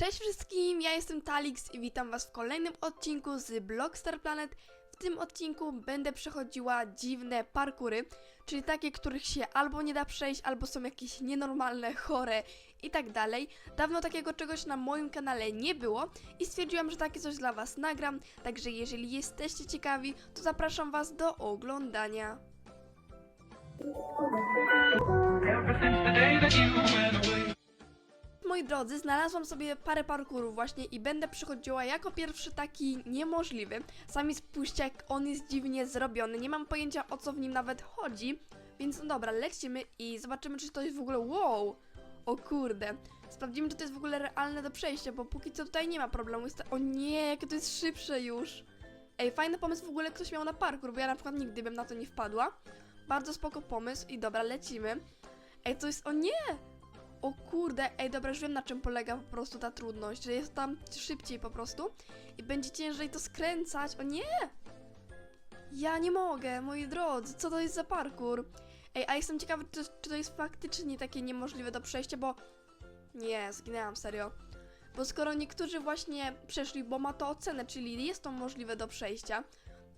Cześć wszystkim, ja jestem Talix i witam was w kolejnym odcinku z Blockstar Planet. W tym odcinku będę przechodziła dziwne parkury, czyli takie, których się albo nie da przejść, albo są jakieś nienormalne, chore i tak dalej. Dawno takiego czegoś na moim kanale nie było i stwierdziłam, że takie coś dla was nagram, także jeżeli jesteście ciekawi, to zapraszam was do oglądania. Ever since the day that you went. Moi drodzy, znalazłam sobie parę parkurów właśnie i będę przychodziła jako pierwszy taki niemożliwy. Sami spójrzcie, jak on jest dziwnie zrobiony. Nie mam pojęcia o co w nim nawet chodzi. Więc no dobra, lecimy i zobaczymy, czy to jest w ogóle. Wow! O kurde. Sprawdzimy, czy to jest w ogóle realne do przejścia, bo póki co tutaj nie ma problemu. Jest O nie, jakie to jest szybsze już. Ej, fajny pomysł w ogóle ktoś miał na parkour, bo ja na przykład nigdy bym na to nie wpadła. Bardzo spoko pomysł i dobra, lecimy. Ej, to jest. O nie! O kurde, ej, dobra, już wiem na czym polega po prostu ta trudność, że jest tam szybciej po prostu i będzie ciężej to skręcać. O nie! Ja nie mogę, moi drodzy, co to jest za parkour? Ej, a jestem ciekawy, czy, czy to jest faktycznie takie niemożliwe do przejścia, bo... Nie, zginęłam, serio. Bo skoro niektórzy właśnie przeszli, bo ma to ocenę, czyli jest to możliwe do przejścia,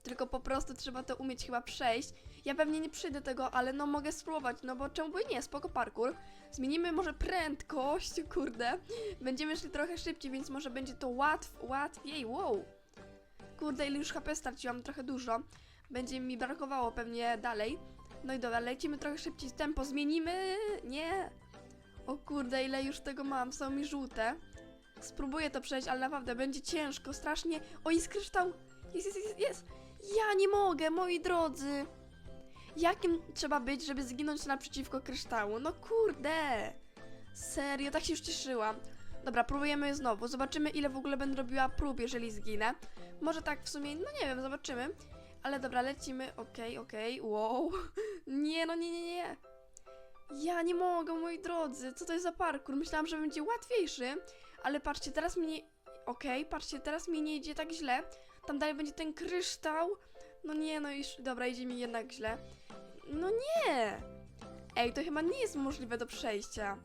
tylko po prostu trzeba to umieć chyba przejść. Ja pewnie nie przyjdę tego, ale no mogę spróbować, no bo czemu by nie, spoko parkour. Zmienimy może prędkość, kurde. Będziemy szli trochę szybciej, więc może będzie to łatw, łatwiej, wow. Kurde, ile już HP straciłam, trochę dużo. Będzie mi brakowało pewnie dalej. No i dobra, lecimy trochę szybciej, tempo zmienimy, nie. O kurde, ile już tego mam, są mi żółte. Spróbuję to przejść, ale naprawdę będzie ciężko, strasznie. O, jest kryształ! Jest, jest, jest, jest! Ja nie mogę, moi drodzy! Jakim trzeba być, żeby zginąć naprzeciwko kryształu? No kurde! Serio, tak się już cieszyłam. Dobra, próbujemy znowu. Zobaczymy, ile w ogóle będę robiła prób, jeżeli zginę. Może tak w sumie, no nie wiem, zobaczymy. Ale dobra, lecimy. Okej, okej, wow. Nie, no nie, nie, nie. Ja nie mogę, moi drodzy. Co to jest za parkour? Myślałam, że będzie łatwiejszy. Ale patrzcie, teraz mi nie... Okej, patrzcie, teraz mi nie idzie tak źle. Tam dalej będzie ten kryształ. No nie, no już... Dobra, idzie mi jednak źle. No nie! Ej, to chyba nie jest możliwe do przejścia.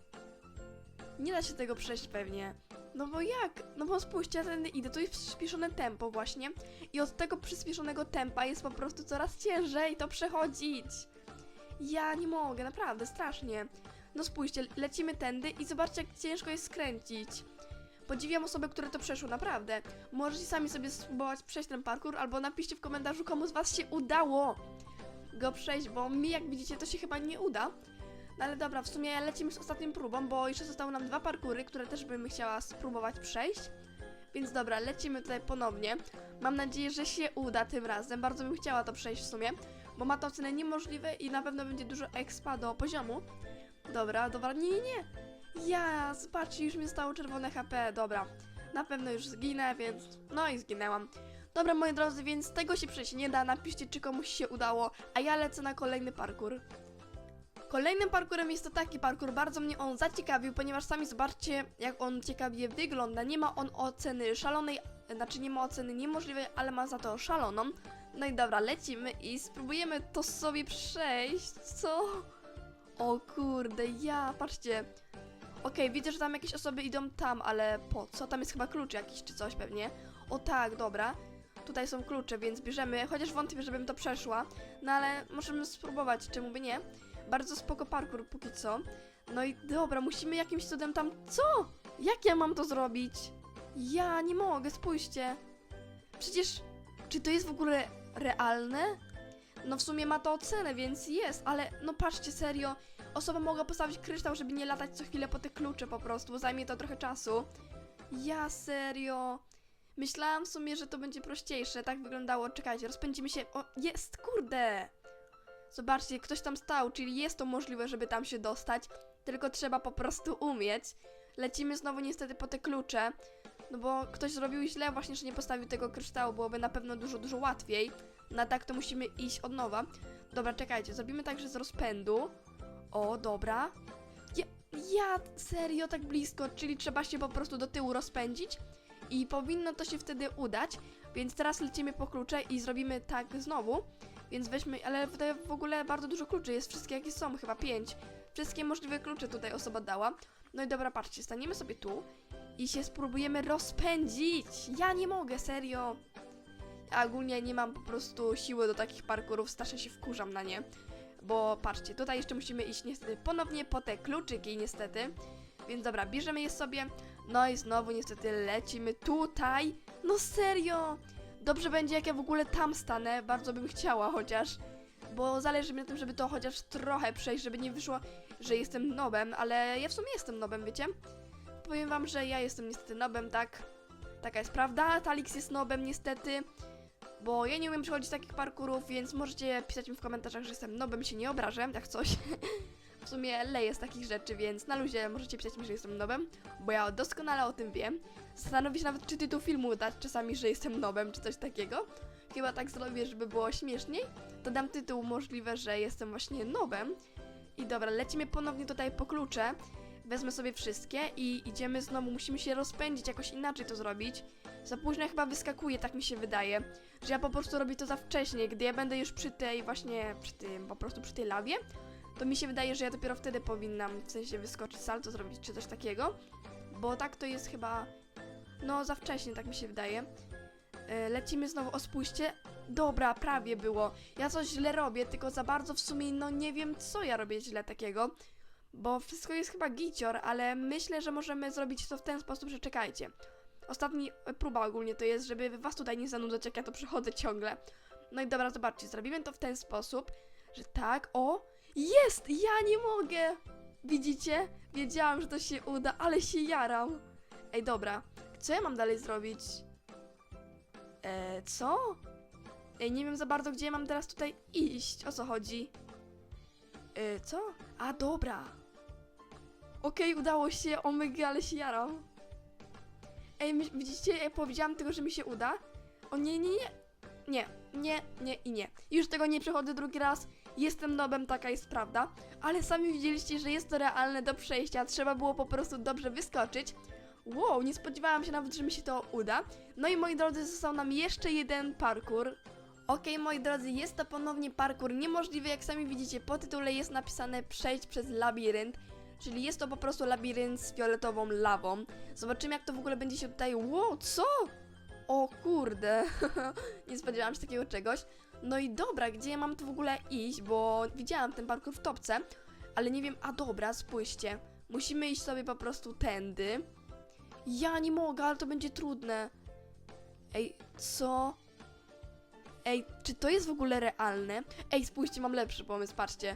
Nie da się tego przejść pewnie. No bo jak? No bo spójrzcie, ja tędy idę, tu jest przyspieszone tempo właśnie i od tego przyspieszonego tempa jest po prostu coraz ciężej to przechodzić. Ja nie mogę, naprawdę, strasznie. No spójrzcie, lecimy tędy i zobaczcie jak ciężko jest skręcić. Podziwiam osoby, które to przeszły, naprawdę. Możecie sami sobie spróbować przejść ten parkour, albo napiszcie w komentarzu, komu z was się udało go przejść, bo mi, jak widzicie, to się chyba nie uda. No ale dobra, w sumie lecimy z ostatnią próbą, bo jeszcze zostały nam dwa parkury, które też bym chciała spróbować przejść. Więc dobra, lecimy tutaj ponownie. Mam nadzieję, że się uda tym razem. Bardzo bym chciała to przejść w sumie, bo ma to ocenę niemożliwe i na pewno będzie dużo expa do poziomu. Dobra, dobra, nie, nie, nie. Ja, zobaczcie, już mi zostało czerwone HP, dobra. Na pewno już zginę, więc... No i zginęłam. Dobra, moi drodzy, więc tego się przejść nie da. Napiszcie, czy komuś się udało, a ja lecę na kolejny parkour. Kolejnym parkurem jest to taki parkour, bardzo mnie on zaciekawił, ponieważ sami zobaczcie, jak on ciekawie wygląda. Nie ma on oceny szalonej, znaczy nie ma oceny niemożliwej, ale ma za to szaloną. No i dobra, lecimy i spróbujemy to sobie przejść. Co? O kurde, ja, patrzcie. Okej, widzę, że tam jakieś osoby idą tam, ale po co? Tam jest chyba klucz jakiś czy coś pewnie. O tak, dobra. Tutaj są klucze, więc bierzemy, chociaż wątpię, żebym to przeszła. No ale możemy spróbować, czemu by nie. Bardzo spoko parkour póki co. No i dobra, musimy jakimś cudem tam... Co? Jak ja mam to zrobić? Ja nie mogę, spójrzcie. Przecież... Czy to jest w ogóle realne? No w sumie ma to ocenę, więc jest, ale no patrzcie, serio. Osoba mogła postawić kryształ, żeby nie latać co chwilę po te klucze po prostu, bo zajmie to trochę czasu. Ja serio. Myślałam w sumie, że to będzie prościejsze, tak wyglądało. Czekajcie, rozpędzimy się. O, jest, kurde! Zobaczcie, ktoś tam stał, czyli jest to możliwe, żeby tam się dostać, tylko trzeba po prostu umieć. Lecimy znowu niestety po te klucze, no bo ktoś zrobił źle właśnie, że nie postawił tego kryształu, byłoby na pewno dużo, dużo łatwiej. Na tak to musimy iść od nowa. Dobra, czekajcie, zrobimy tak, że z rozpędu. O, dobra. Ja, ja serio tak blisko, czyli trzeba się po prostu do tyłu rozpędzić i powinno to się wtedy udać, więc teraz lecimy po klucze i zrobimy tak znowu. Więc weźmy, ale tutaj w ogóle bardzo dużo kluczy jest, wszystkie jakie są, chyba pięć. Wszystkie możliwe klucze tutaj osoba dała. No i dobra, patrzcie, staniemy sobie tu i się spróbujemy rozpędzić. Ja nie mogę, serio. Ja ogólnie nie mam po prostu siły do takich parkurów, strasznie się wkurzam na nie. Bo patrzcie, tutaj jeszcze musimy iść niestety ponownie po te kluczyki niestety. Więc dobra, bierzemy je sobie. No i znowu niestety lecimy tutaj. No serio! Dobrze będzie jak ja w ogóle tam stanę, bardzo bym chciała chociaż. Bo zależy mi na tym, żeby to chociaż trochę przejść, żeby nie wyszło, że jestem nobem, ale ja w sumie jestem nobem, wiecie? Powiem wam, że ja jestem niestety nobem, tak? Taka jest prawda, Talix jest nobem niestety. Bo ja nie umiem przechodzić takich parkurów, więc możecie pisać mi w komentarzach, że jestem nobem, się nie obrażę, jak coś. w sumie leję z takich rzeczy, więc na luzie możecie pisać mi, że jestem nobem, bo ja doskonale o tym wiem. Zastanowię się nawet, czy tytuł filmu dać czasami, że jestem nobem, czy coś takiego. Chyba tak zrobię, żeby było śmieszniej. To dam tytuł możliwe, że jestem właśnie nobem. I dobra, lecimy ponownie tutaj po klucze. Wezmę sobie wszystkie i idziemy znowu. Musimy się rozpędzić, jakoś inaczej to zrobić. Za późno chyba wyskakuje, tak mi się wydaje. Że ja po prostu robię to za wcześnie. Gdy ja będę już przy tej właśnie, przy tym, po prostu przy tej lawie, to mi się wydaje, że ja dopiero wtedy powinnam w sensie wyskoczyć salto zrobić, czy coś takiego. Bo tak to jest chyba, no za wcześnie, tak mi się wydaje. E, Lecimy znowu, o spójrzcie. Dobra, prawie było. Ja coś źle robię, tylko za bardzo w sumie, no nie wiem, co ja robię źle takiego. Bo wszystko jest chyba gicior, ale myślę, że możemy zrobić to w ten sposób, że czekajcie. Ostatni e, próba ogólnie to jest, żeby was tutaj nie zanudzać, jak ja to przechodzę ciągle. No i dobra, zobaczcie, zrobimy to w ten sposób, że tak, o, jest! Ja nie mogę! Widzicie? Wiedziałam, że to się uda, ale się jaram. Ej, dobra, co ja mam dalej zrobić? Eee, co? Ej, nie wiem za bardzo, gdzie ja mam teraz tutaj iść. O co chodzi? Eee, co? A, dobra. Okej, udało się. Omega, ale się jaram. Ej, my, widzicie? Ja powiedziałam tylko, że mi się uda. O nie, nie, nie. Nie, nie, nie i nie. Już tego nie przechodzę drugi raz. Jestem nobem, taka jest prawda. Ale sami widzieliście, że jest to realne do przejścia. Trzeba było po prostu dobrze wyskoczyć. Wow, nie spodziewałam się nawet, że mi się to uda. No i moi drodzy, został nam jeszcze jeden parkour. Okej, moi drodzy, jest to ponownie parkour niemożliwy, jak sami widzicie, po tytule jest napisane przejść przez labirynt, czyli jest to po prostu labirynt z fioletową lawą. Zobaczymy, jak to w ogóle będzie się tutaj... Wow, co? O kurde, nie spodziewałam się takiego czegoś. No i dobra, gdzie ja mam tu w ogóle iść, bo widziałam ten parkour w topce, ale nie wiem, a dobra, spójrzcie. Musimy iść sobie po prostu tędy. Ja nie mogę, ale to będzie trudne. Ej, co? Ej, czy to jest w ogóle realne? Ej, spójrzcie, mam lepszy pomysł, patrzcie.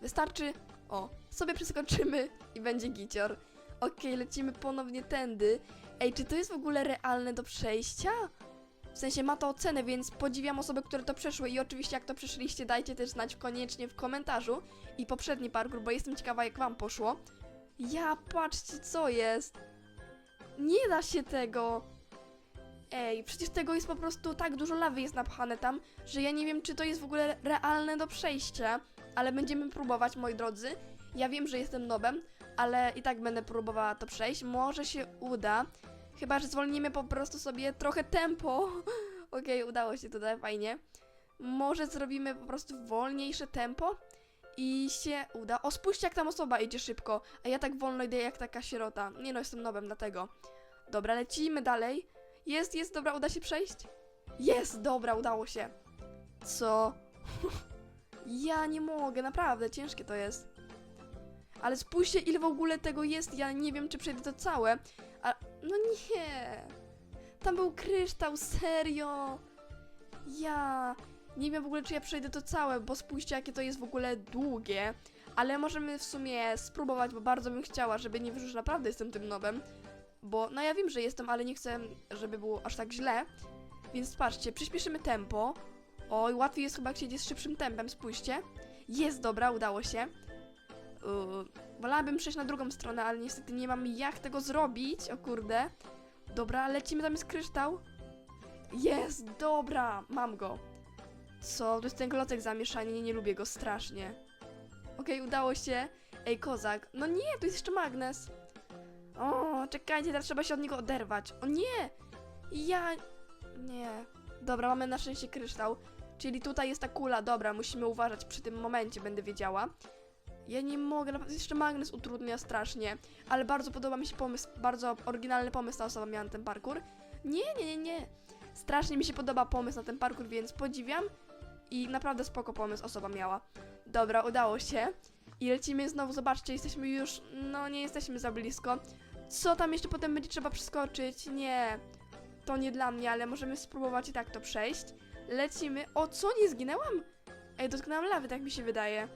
Wystarczy, o, sobie przeskoczymy i będzie gicior. Okej, lecimy ponownie tędy. Ej, czy to jest w ogóle realne do przejścia? W sensie ma to ocenę, więc podziwiam osoby, które to przeszły i oczywiście jak to przeszliście, dajcie też znać koniecznie w komentarzu i poprzedni parkour, bo jestem ciekawa jak wam poszło. Ja, patrzcie co jest. Nie da się tego. Ej, przecież tego jest po prostu tak dużo lawy jest napchane tam, że ja nie wiem, czy to jest w ogóle realne do przejścia, ale będziemy próbować, moi drodzy. Ja wiem, że jestem nobem, ale i tak będę próbowała to przejść. Może się uda. Chyba, że zwolnimy po prostu sobie trochę tempo. Okej, udało się tutaj, fajnie. Może zrobimy po prostu wolniejsze tempo i się uda. O, spójrzcie, jak tam osoba idzie szybko, a ja tak wolno idę jak taka sierota. Nie no, jestem nobem, dlatego. Dobra, lecimy dalej. Jest, jest, dobra, uda się przejść? Jest, dobra, udało się. Co? ja nie mogę, naprawdę, ciężkie to jest. Ale spójrzcie, ile w ogóle tego jest, ja nie wiem, czy przejdę to całe. A, no nie. Tam był kryształ, serio. Ja nie wiem w ogóle, czy ja przejdę to całe, bo spójrzcie, jakie to jest w ogóle długie. Ale możemy w sumie spróbować, bo bardzo bym chciała, żeby nie że naprawdę jestem tym nowym. Bo, no ja wiem, że jestem, ale nie chcę, żeby było aż tak źle. Więc patrzcie, przyspieszymy tempo. Oj, łatwiej jest chyba, jak się idzie z szybszym tempem, spójrzcie. Jest, dobra, udało się. Yy, wolałabym przejść na drugą stronę, ale niestety nie mam jak tego zrobić, o kurde. Dobra, lecimy, tam jest kryształ. Jest, dobra, mam go. Co? To jest ten klocek zamieszanie, nie, nie lubię go strasznie. Okej, udało się. Ej, kozak. No nie, tu jest jeszcze magnes. O, czekajcie, teraz trzeba się od niego oderwać. O nie! Ja... Nie. Dobra, mamy na szczęście kryształ. Czyli tutaj jest ta kula, dobra, musimy uważać przy tym momencie, będę wiedziała. Ja nie mogę, jeszcze magnes utrudnia strasznie, ale bardzo podoba mi się pomysł, bardzo oryginalny pomysł ta osoba miała na ten parkour. Nie, nie, nie, nie. Strasznie mi się podoba pomysł na ten parkour, więc podziwiam i naprawdę spoko pomysł osoba miała. Dobra, udało się. I lecimy znowu, zobaczcie, jesteśmy już, no nie jesteśmy za blisko. Co tam jeszcze potem będzie trzeba przeskoczyć? Nie, to nie dla mnie, ale możemy spróbować i tak to przejść. Lecimy. O, co, nie zginęłam? Ej, dotknęłam lawy, tak mi się wydaje.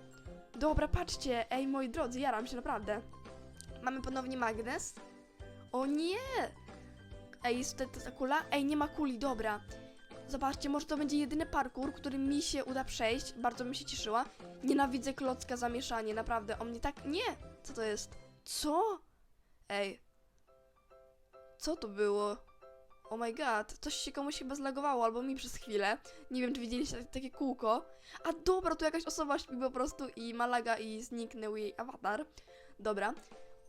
Dobra, patrzcie, ej, moi drodzy, jaram się naprawdę. Mamy ponownie magnes. O nie! Ej, jest tutaj ta- kula? Ej, nie ma kuli, dobra. Zobaczcie, może to będzie jedyny parkour, który mi się uda przejść. Bardzo bym się cieszyła. Nienawidzę klocka zamieszanie, naprawdę. O mnie tak... Nie! Co to jest? Co? Ej. Co to było? Oh my god, coś się komuś chyba zlagowało, albo mi przez chwilę. Nie wiem, czy widzieliście tak- takie kółko. A dobra, tu jakaś osoba śpi po prostu i ma laga i zniknął jej awatar. Dobra.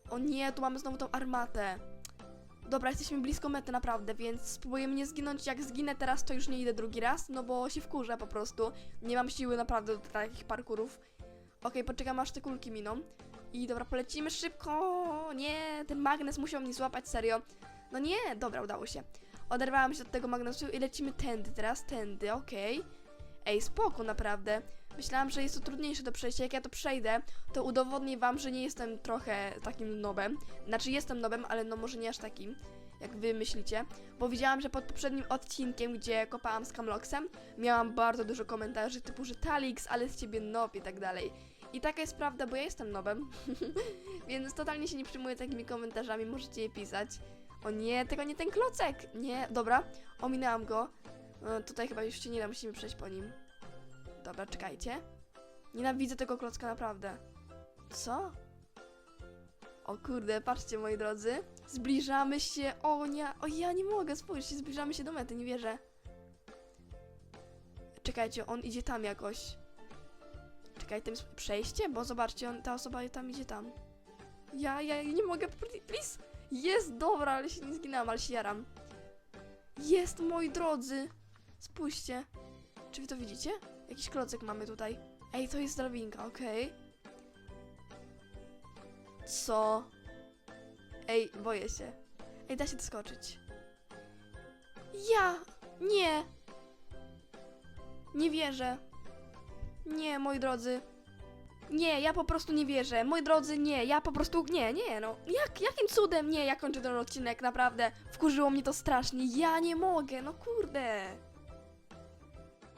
O nie, tu mamy znowu tą armatę. Dobra, jesteśmy blisko mety naprawdę, więc spróbujemy nie zginąć. Jak zginę teraz, to już nie idę drugi raz, no bo się wkurzę po prostu. Nie mam siły naprawdę do takich parkurów. Okej, poczekam aż te kulki miną. I dobra, polecimy szybko. Nie, ten magnes musiał mnie złapać, serio. No nie, dobra, udało się. Oderwałam się od tego magnesu i lecimy tędy teraz, tędy, okej. Ej, spoko, naprawdę. Myślałam, że jest to trudniejsze do przejścia. Jak ja to przejdę, to udowodnię wam, że nie jestem trochę takim nobem. Znaczy, jestem nobem, ale no może nie aż takim, jak wy myślicie. Bo widziałam, że pod poprzednim odcinkiem, gdzie kopałam z Camloxem, miałam bardzo dużo komentarzy typu, że Talix, ale z ciebie nob i tak dalej. I taka jest prawda, bo ja jestem nobem. Więc totalnie się nie przyjmuję takimi komentarzami, możecie je pisać. O nie, tego nie ten klocek! Nie, dobra, ominęłam go. E, tutaj chyba już się nie da, musimy przejść po nim. Dobra, czekajcie. Nienawidzę tego klocka naprawdę. Co? O kurde, patrzcie moi drodzy. Zbliżamy się. O nie, o ja nie mogę, spójrzcie, zbliżamy się do mety, nie wierzę. Czekajcie, on idzie tam jakoś. Czekaj, tym jest przejście? Bo zobaczcie, on, ta osoba tam idzie tam. Ja, ja nie mogę, please. Jest, dobra, ale się nie zginęłam, ale się jaram. Jest, moi drodzy. Spójrzcie. Czy wy to widzicie? Jakiś klocek mamy tutaj. Ej, to jest drabinka, okej. Co? Ej, boję się. Ej, da się doskoczyć. Ja! Nie! Nie wierzę. Nie, moi drodzy. Nie, ja po prostu nie wierzę. Moi drodzy, nie, ja po prostu nie, nie, no. Jak, jakim cudem? Nie, ja kończę ten odcinek, naprawdę. Wkurzyło mnie to strasznie. Ja nie mogę, no kurde.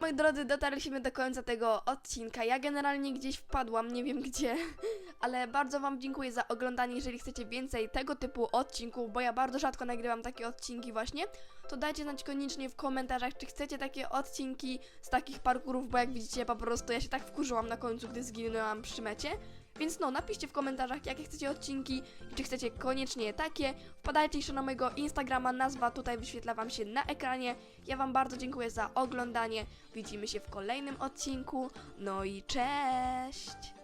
Moi drodzy, dotarliśmy do końca tego odcinka. Ja generalnie gdzieś wpadłam, nie wiem gdzie, ale bardzo Wam dziękuję za oglądanie. Jeżeli chcecie więcej tego typu odcinków, bo ja bardzo rzadko nagrywam takie odcinki właśnie, to dajcie znać koniecznie w komentarzach, czy chcecie takie odcinki z takich parkurów, bo jak widzicie, po prostu ja się tak wkurzyłam na końcu, gdy zginęłam przy mecie. Więc no, napiszcie w komentarzach, jakie chcecie odcinki i czy chcecie koniecznie takie. Wpadajcie jeszcze na mojego Instagrama, nazwa tutaj wyświetla Wam się na ekranie. Ja Wam bardzo dziękuję za oglądanie. Widzimy się w kolejnym odcinku. No i cześć!